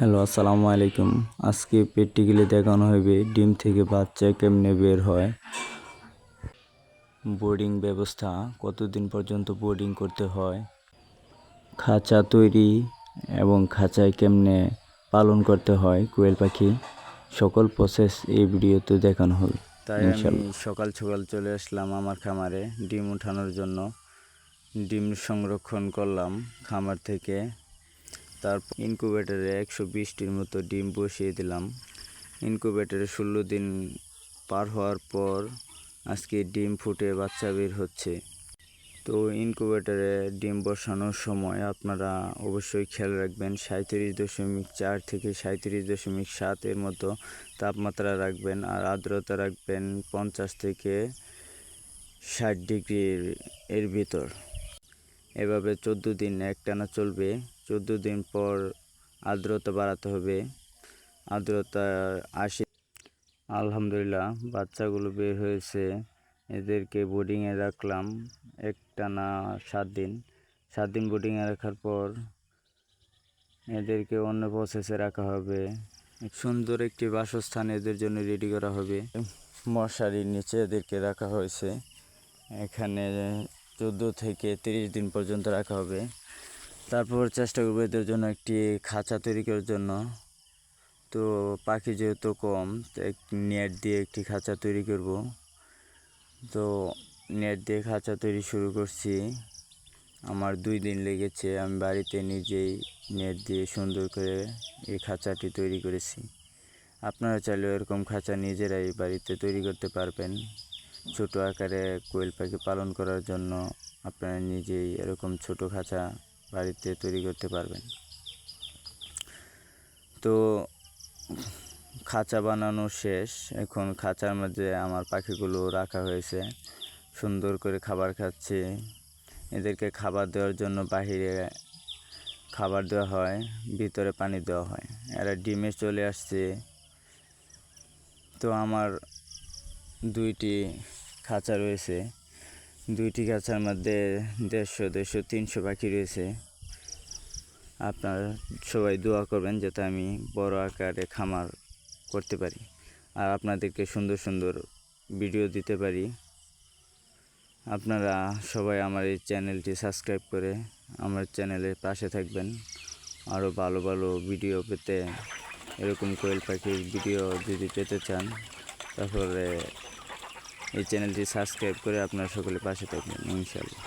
Hello আসসালামু আলাইকুম। আজকে প্র্যাকটিক্যালি দেখানো হবে ডিম থেকে বাচ্চা কেমনে বের হয়। বোর্ডিং ব্যবস্থা কতদিন পর্যন্ত বোর্ডিং করতে হয়। খাঁচা তৈরি এবং খাঁচায় কেমনে পালন করতে হয় কোয়েল পাখি। সকল প্রসেস এই ভিডিওতে দেখানো হবে তাই আমি সকাল সকাল চলে আসলাম আমার খামারে ডিম উঠানোর জন্য। ডিম সংরক্ষণ করলাম খামার থেকে। তারপর ইনকুবেটারে একশো বিশটির মতো ডিম বসিয়ে দিলাম। ইনকুবেটারে ষোলো দিন পার হওয়ার পর আজকে ডিম ফুটে বাচ্চা বের হচ্ছে। তো ইনকুবেটারে ডিম বসানোর সময় আপনারা অবশ্যই খেয়াল রাখবেন সাঁত্রিশ দশমিক চার থেকে সাঁত্রিশ দশমিক সাতের মতো তাপমাত্রা রাখবেন আর আর্দ্রতা রাখবেন পঞ্চাশ থেকে ষাট ডিগ্রির এর ভিতর। এভাবে চোদ্দ দিন একটানা চলবে। চোদ্দ দিন পর আর্দ্রতা বাড়াতে হবে। আর্দ্রতা আশি আলহামদুলিল্লাহ, বাচ্চাগুলো বের হয়েছে। এদেরকে বোর্ডিংয়ে রাখলাম একটানা সাত দিন। সাত দিন বোর্ডিংয়ে রাখার পর এদেরকে অন্য প্রসেসে রাখা হবে। সুন্দর একটি বাসস্থান এদের জন্য রেডি করা হবে। মশারির নিচে এদেরকে রাখা হয়েছে। এখানে চোদ্দ থেকে তিরিশ দিন পর্যন্ত রাখা হবে। তারপর চেষ্টা করব এদের জন্য একটি খাঁচা তৈরি করার জন্য। তো পাখি যেহেতু কম নেট দিয়ে একটি খাঁচা তৈরি করব। তো নেট দিয়ে খাঁচা তৈরি শুরু করছি। আমার দুই দিন লেগেছে, আমি বাড়িতে নিজেই নেট দিয়ে সুন্দর করে এই খাঁচাটি তৈরি করেছি। আপনারা চাইলেও এরকম খাঁচা নিজেরাই বাড়িতে তৈরি করতে পারবেন। ছোট আকারে কোয়েল পাখি পালন করার জন্য আপনারা নিজেই এরকম ছোট খাঁচা বাড়িতে তৈরি করতে পারবেন। তো খাঁচা বানানো শেষ। এখন খাঁচার মধ্যে আমার পাখিগুলো রাখা হয়েছে। সুন্দর করে খাবার খাচ্ছে। এদেরকে খাবার দেওয়ার জন্য বাহিরে খাবার দেওয়া হয়, ভিতরে পানি দেওয়া হয়। এরা ডিমে চলে আসছে। তো আমার দুইটি খাঁচা রয়েছে। দুইটি খাঁচার মধ্যে দেড়শো দেড়শো, তিনশো পাখি রয়েছে। আপনার সবাই দোয়া করবেন যাতে আমি বড় আকারে খামার করতে পারি। আর আপনাদেরকে সুন্দর সুন্দর ভিডিও দিতে পারি। আপনারা সবাই আমার এই চ্যানেলটি সাবস্ক্রাইব করে আমার চ্যানেলের পাশে থাকবেন। আরও ভালো ভালো ভিডিও পেতে এরকম কোয়েল পাখির ভিডিও যদি পেতে চান, তাহলে এই চ্যানেলটি সাবস্ক্রাইব করে আপনারা সকলে পাশে থাকবেন ইনশাল্লাহ